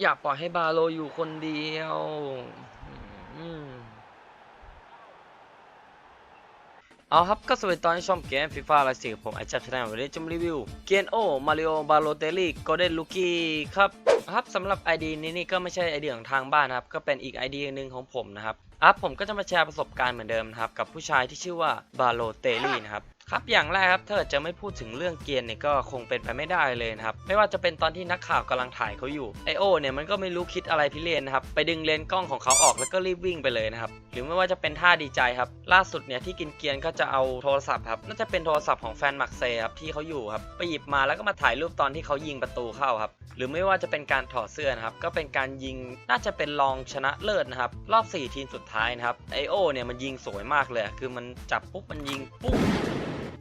อย่าปล่อยให้บาโลอยู่คนเดียวเอาครับก็สวัสดีตอนที่ชมเกมฟีฟ่าอะไรสิผมไอจัดชนะวันนี้จะมารีวิวเกนโอมาริโอบาโลเตลี่โกลเด้นลูกี้ครับครับสำหรับ ID นี้นี่ก็ไม่ใช่ ID ของทางบ้านนะครับ ก็เป็นอีก ID หนึ่งของผมนะครับครับผมก็จะมาแชร์ประสบการณ์เหมือนเดิมนะครับ กับผู้ชายที่ชื่อว่าบาโลเตลี่นะครับ ครับอย่างแรกครับถ้าเกิดจะไม่พูดถึงเรื่องเกียร์เนี่ยก็คงเป็นไปไม่ได้เลยนะครับไม่ว่าจะเป็นตอนที่นักข่าวกำลังถ่ายเขาอยู่ไอโอเนี่ยมันก็ไม่รู้คิดอะไรพิเรนนะครับไปดึงเลนกล้องของเขาออกแล้วก็รีบวิ่งไปเลยนะครับหรือไม่ว่าจะเป็นท่าดีใจครับล่าสุดเนี่ยที่กินเกียร์ก็จะเอาโทรศัพท์ครับน่าจะเป็นโทรศัพท์ของแฟนมักเซครับที่เขาอยู่ครับไปหยิบมาแล้วก็มาถ่ายรูปตอนที่เขายิงประตูเข้าครับหรือไม่ว่าจะเป็นการถอดเสื้อนะครับก็เป็นการยิงน่าจะเป็นรองชนะเลิศนะครับรอบ 4 ทีมสุดท้ายนะครับไอโอเนี่ยมันยิงสวยมากเลย คือมันจับปุ๊บมันยิงปุ๊บ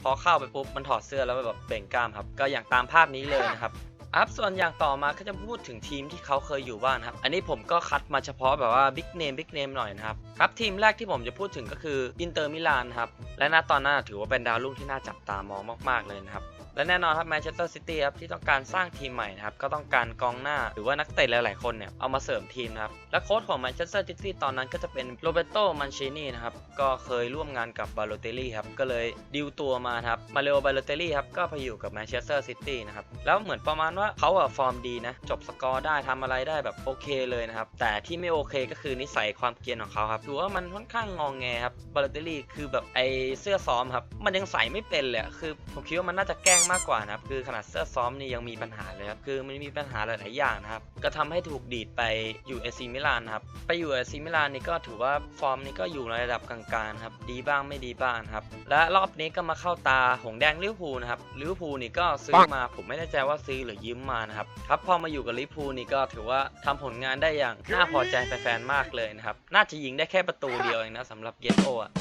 พอเข้าไปปุ๊บมันถอดเสื้อแล้วแบบเบ่งกล้ามครับ ก็อย่างตามภาพนี้เลยนะครับอัพส่วนอย่างต่อมาก็จะพูดถึงทีมที่เขาเคยอยู่บ้างครับ อันนี้ผมก็คัดมาเฉพาะแบบว่าบิ๊กเนมบิ๊กเนมหน่อยนะครับ ครับทีมแรกที่ผมจะพูดถึงก็คืออินเตอร์มิลานครับ และณตอนนั้นถือว่าเป็นดาวรุ่งที่น่าจับตามองมาก ๆ เลยนะครับ และแน่นอนครับแมนเชสเตอร์ซิตี้ครับที่ต้องการสร้างทีมใหม่นะครับก็ต้องการกองหน้าหรือว่านักเตะหลาย ๆ คนเนี่ยเอามาเสริมทีมนะครับและโค้ชของแมนเชสเตอร์ซิตี้ตอนนั้นก็จะเป็นโรเบโตมันชินีนะครับก็เคยร่วมงานกับบาโลเตลลี่ครับก็เลยดิวตัวมาครับมาเรโอบาโลเตลลี่ครับก็ไปอยู่กับแมนเชสเตอร์ซิตี้นะครับแล้วเหมือนประมาณว่าเขาอะฟอร์มดีนะจบสกอร์ได้ทำอะไรได้แบบโอเคเลยนะครับแต่ที่ไม่โอเคก็คือนิสัยความเกรียนของเขาครับดูว่ามันค่อนข้างงองแงครับบาโลเตลลี่คือแบบไอเสื้อซ้อมครับมันยังใส่ไม่เป็นเลยคือผมคิดว่ามันน่าจะแกล้งมากกว่านะครับ คือขนาดเสื้อซ้อมนี่ยังมีปัญหาเลยครับคือมันมีปัญหาหลาย ๆ อย่างนะครับ ก็ทำให้ถูกดีดไปอยู่เอซีมิลานครับไปอยู่เอซีมิลานนี่ก็ถือว่าฟอร์มนี่ก็อยู่ในระดับกลางๆครับดีบ้างไม่ดีบ้างครับและรอบนี้ก็มาเข้าตาหงแดงลิเวอร์พูลนะครับลิเวอร์พูลนี่ก็ซื้อมาผมไม่แน่ใจว่าซื้อหรือยืมมานะครับครับพอมาอยู่กับลิเวอร์พูลนี่ก็ถือว่าทำผลงานได้อย่างน่าพอใจแฟนๆมากเลยนะครับน่าจะยิงได้แค่ประตูเดียวเองนะสำหรับเยโออะ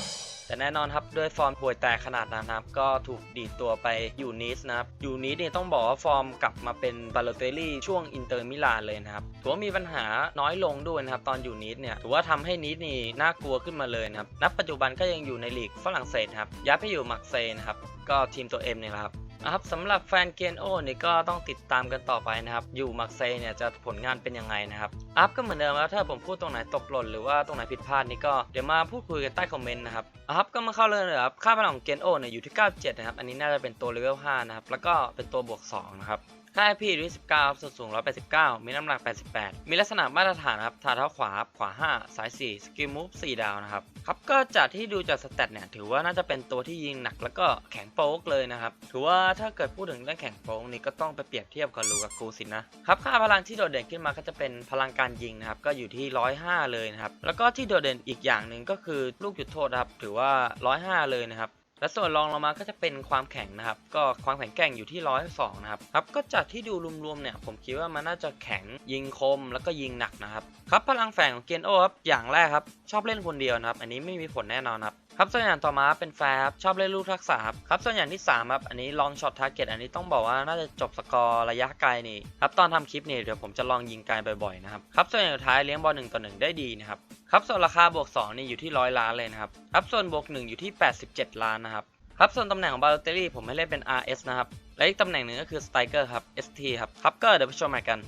แต่แน่นอนครับด้วยฟอร์มห่วยแตกขนาดนั้นครับ ก็ถูกดีดตัวไปอยู่นิสนะครับอยู่นิสเนี่ยต้องบอกว่าฟอร์มกลับมาเป็นบาโลเตลลี่ช่วงอินเตอร์มิลานเลยนะครับถือว่ามีปัญหาน้อยลงด้วยนะครับตอนอยู่นิสเนี่ยถือว่าทำให้นิสนี่น่ากลัวขึ้นมาเลยนะครับณปัจจุบันก็ยังอยู่ในลีกฝรั่งเศสครับย้ายไปอยู่มักเซย์นะครับก็ทีมตัวเอ็มเนี่ยครับ ครับสำหรับแฟนเกนโอนี่ก็ต้องติดตามกันต่อไปนะครับ อยู่มักเซย์เนี่ยจะผลงานเป็นยังไงนะครับ อัพก็เหมือนเดิมแล้วถ้าผมพูดตรงไหนตกหล่นหรือว่าตรงไหนผิดพลาดนี่ก็เดี๋ยวมาพูดคุยกันใต้คอมเมนต์นะครับอัพก็มาเข้าเลยเลยครับ ค่าพลังของเกนโอเนี่ยอยู่ที่ 97 นะครับ อันนี้น่าจะเป็นตัวเลเวล 5 นะครับ แล้วก็เป็นตัวบวก 2 นะครับ ค่า IP อยู่ที่19ส่วนสูง189มีน้ำหนัก88มีลักษณะมาตรฐานครับถาเท้าขวาครับขวา5ซ้าย4สกิลมูฟ4ดาวนะครับครับก็จากที่ดูจากสเตตเนี่ยถือว่าน่าจะเป็นตัวที่ยิงหนักแล้วก็แข็งโป๊กเลยนะครับถือว่าถ้าเกิดพูดถึงเรื่องแข็งโป๊กนี่ก็ต้องไปเปรียบเทียบกับลูกากูสินะครับค่าพลังที่โดดเด่นขึ้นมาก็จะเป็นพลังการยิงนะครับก็อยู่ที่105เลยนะครับแล้วก็ที่โดดเด่นอีกอย่างหนึ่งก็คือลูกจุดโทษนะครับถือว่า105เลยนะครับ และส่วนรองลงมาก็จะเป็นความแข็งนะครับ ก็ความแข็งแกร่งอยู่ที่ร้อยสองนะครับครับก็จากที่ดูรวมๆเนี่ยผมคิดว่ามันน่าจะแข็งยิงคมแล้วก็ยิงหนักนะครับครับพลังแฝงของเกียนโอครับอย่างแรกครับชอบเล่นคนเดียวนะครับ อันนี้ไม่มีผลแน่นอนครับ ครับส่วนอย่างต่อมาเป็นแฟร์ครับชอบเล่นลูกทักษะครับครับส่วนอย่างที่3ครับอันนี้ลองช็อตทาร์เก็ตอันนี้ต้องบอกว่าน่าจะจบสกอร์ระยะไกลนี่ครับตอนทำคลิปนี่เดี๋ยวผมจะลองยิงไกลบ่อยๆนะครับครับส่วนอย่างท้ายเลี้ยงบอลหนึ่งต่อหนึ่งได้ดีนะครับครับส่วนราคาบวก2นี่อยู่ที่ร้อยล้านเลยนะครับครับส่วนบวก1อยู่ที่ 87 ล้านนะครับครับส่วนตำแหน่งของบาลเตอรี่ผมให้เล่นเป็น RS นะครับและอีกตำแหน่งหนึ่งก็คือสไตรเกอร์ครับ ST ครับครับก็เดี๋ยวไปชมกัน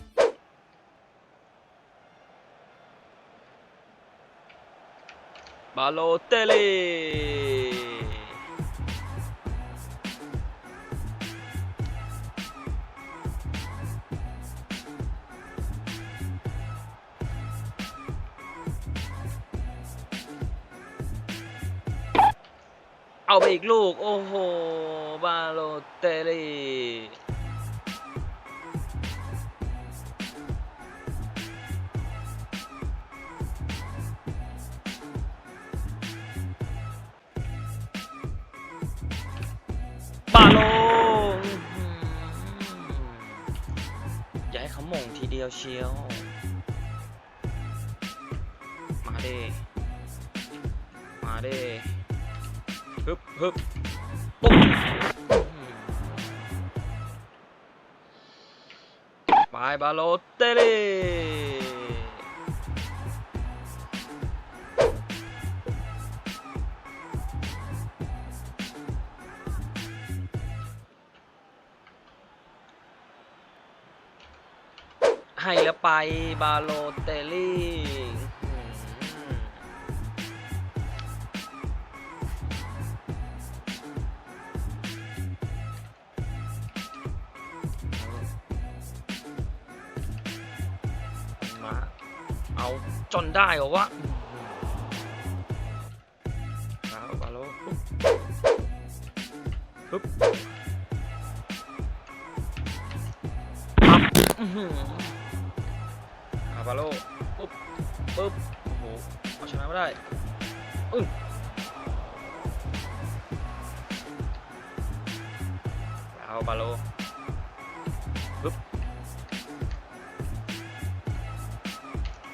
บาโลเตลลีเอาไปอีกลูก โอ้โห บาโลเตล ลีบาโลอื้อย่าให้เขาหม่งทีเดียวเชียว มาเด้มาเด้ฮึบฮึบปุ๊บอื้อหือบายบาโลเตเล่ ไปบาโลเตลี่มาเอาจนได้เหรอวะเอาบาโลปุ๊บปุ๊บปั๊บอื้อหืออาโลปุ๊บปุ๊บโอ้โหเอาชนะไม่ได้อึ้งเอาบาโลปุ๊บ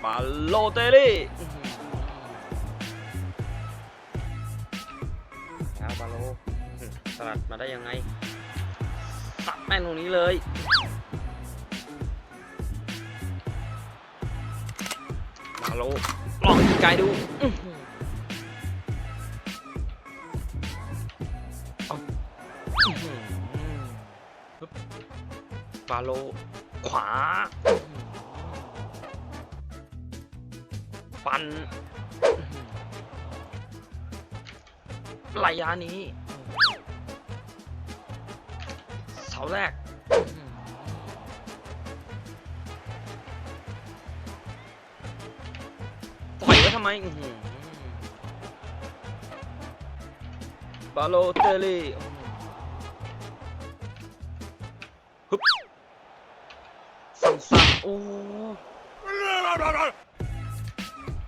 บาโลเตลลี่อื้อหือเอาบาโลสลัดมาได้ยังไงสับแม่นตรงนี้เลย มาโลลองไกลดูบอหือเอาอื้อหือปึ๊บบาโล ขวาอื้อหือฟันระยะนี้ เสาแรก ทำไมบาโลเตลี่ฮึบสั้นๆโอ้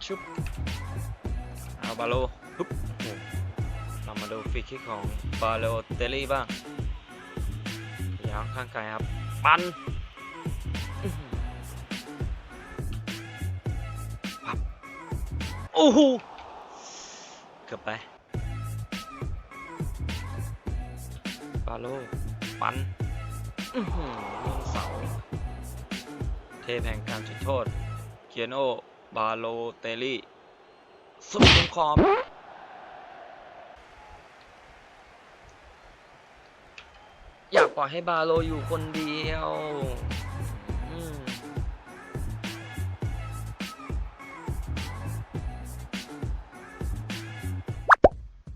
ชุบเอาบาโลฮึบเรามาดูฟรีคิกของบาโลเตลลี่บ้างยาวข้างไกลครับ ปัน โอ้โหเกือบไปบาโลปันอื้อหือลงเสา เทพแห่งการจุดโทษ เคียโน บาโลเตลลี่สุดตรงขอบอยากปล่อยให้บาโลอยู่คนเดียว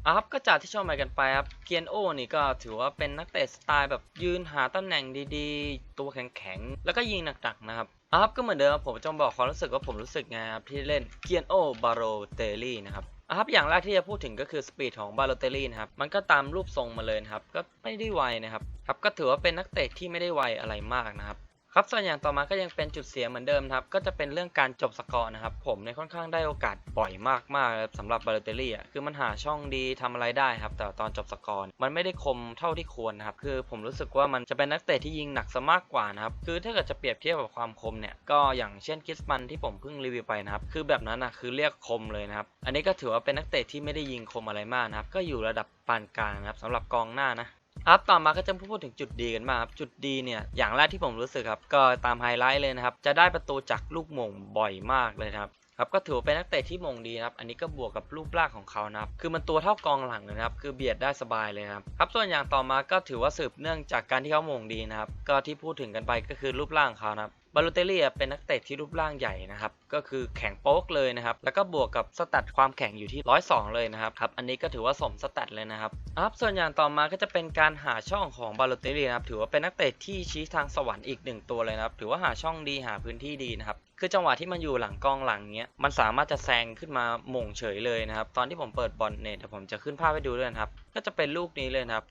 อะครับก็จากที่ชมไปกันไปครับเกียนโอนี่ก็ถือว่าเป็นนักเตะสไตล์แบบยืนหาตำแหน่งดีๆ ตัวแข็งๆ แล้วก็ยิงหนักๆนะครับอะครับก็เหมือนเดิมผมจะบอกความรู้สึกว่าผมรู้สึกไงครับที่เล่นเกียนโอบาโรเตลลี่นะครับอะครับอย่างแรกที่จะพูดถึงก็คือสปีดของบาโรเตลลี่นะครับมันก็ตามรูปทรงมาเลยนะครับก็ไม่ได้ไวนะครับครับก็ถือว่าเป็นนักเตะที่ไม่ได้ไวอะไรมากนะครับ ครับส่วนอย่างต่อมาก็ยังเป็นจุดเสียเหมือนเดิมครับ ก็จะเป็นเรื่องการจบสกอร์นะครับ ผมเนี่ยค่อนข้างได้โอกาสบ่อยมากๆสำหรับบาโลเตลลี่อะคือมันหาช่องดีทำอะไรได้ครับ แต่ตอนจบสกอร์มันไม่ได้คมเท่าที่ควรนะครับ คือผมรู้สึกว่ามันจะเป็นนักเตะที่ยิงหนักซะมากกว่านะครับ คือถ้าเกิดจะเปรียบเทียบกับความคมเนี่ย ก็อย่างเช่นคิสมันที่ผมเพิ่งรีวิวไปนะครับ คือแบบนั้นนะคือเรียกคมเลยนะครับ อันนี้ก็ถือว่าเป็นนักเตะที่ไม่ได้ยิงคมอะไรมากนะครับ ก็อยู่ระดับปานกลางนะครับสำหรับกองหน้านะ ครับต่อมาก็จะพูดถึงจุดดีกันมาครับจุดดีเนี่ยอย่างแรกที่ผมรู้สึกครับก็ตามไฮไลท์เลยนะครับจะได้ประตูจากลูกมงบ่อยมากเลยครับครับก็ถือว่าเป็นนักเตะที่มงดีนะครับอันนี้ก็บวกกับรูปร่างของเขานะครับคือมันตัวเท่ากองหลังเลยนะครับคือเบียดได้สบายเลยนะครับครับส่วนอย่างต่อมาก็ถือว่าสืบเนื่องจากการที่เขามงดีนะครับก็ที่พูดถึงกันไปก็คือรูปร่างเขานะครับ บาลูเตลลี่เป็นนักเตะที่รูปร่างใหญ่นะครับ ก็คือแข็งโป๊กเลยนะครับ แล้วก็บวกกับสแตทความแข็งอยู่ที่ 102 เลยนะครับครับ อันนี้ก็ถือว่าสมสแตทเลยนะครับครับส่วนอย่างต่อมาก็จะเป็นการหาช่องของบาลูเตลลี่นะครับ ถือว่าเป็นนักเตะที่ชี้ทางสวรรค์อีกหนึ่งตัวเลยนะครับ ถือว่าหาช่องดีหาพื้นที่ดีนะครับ คือจังหวะที่มันอยู่หลังกองหลังเนี้ย มันสามารถจะแซงขึ้นมาหม่งเฉยเลยนะครับ ตอนที่ผมเปิดบอลเนี่ยเดี๋ยวผมจะขึ้นภาพให้ดูด้วยนะครับ ก็จะเป็นลูกนี้เลยนะครับ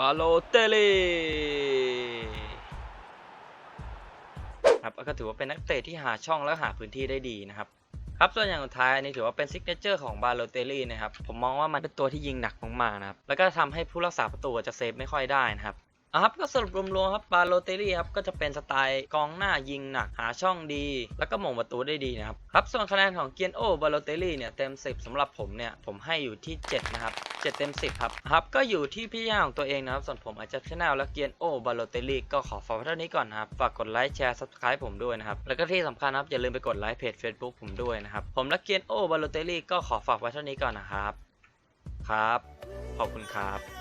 บาโลเตลลี่ครับก็ถือว่าเป็นนักเตะที่หาช่องและหาพื้นที่ได้ดีนะครับครับส่วนอย่างสุดท้ายอันนี้ถือว่าเป็นซิกเนเจอร์ของบาโลเตลลี่นะครับผมมองว่ามันเป็นตัวที่ยิงหนักมากๆนะครับแล้วก็ทำให้ผู้รักษาประตูจะเซฟไม่ค่อยได้นะครับ อะครับก็สรุปรวมๆครับบาโลเตลี่ครับก็จะเป็นสไตล์กองหน้ายิงหนักหาช่องดี แล้วก็หม่งประตูได้ดีนะครับครับส่วนคะแนนของเกียนโอบาโลเตลี่เนี่ยเต็ม 10สำหรับผมเนี่ยผมให้อยู่ที่ 7 นะครับ 7 เต็ม 10 ครับครับก็อยู่ที่พี่ย่าของตัวเองนะครับ ส่วนผมอาจจะชแนลและเกียนโอบาโลเตลี่ก็ขอฝากไว้เท่านี้ก่อนนะครับฝากกดไลค์แชร์ subscribe ผมด้วยนะครับแล้วก็ที่สำคัญครับอย่าลืมไปกดไลค์เพจ Facebook ผมด้วยนะครับผมและเกียนโอบาโลเตลลี่ก็ขอฝากไว้เท่านี้ก่อนนะครับครับขอบคุณครับ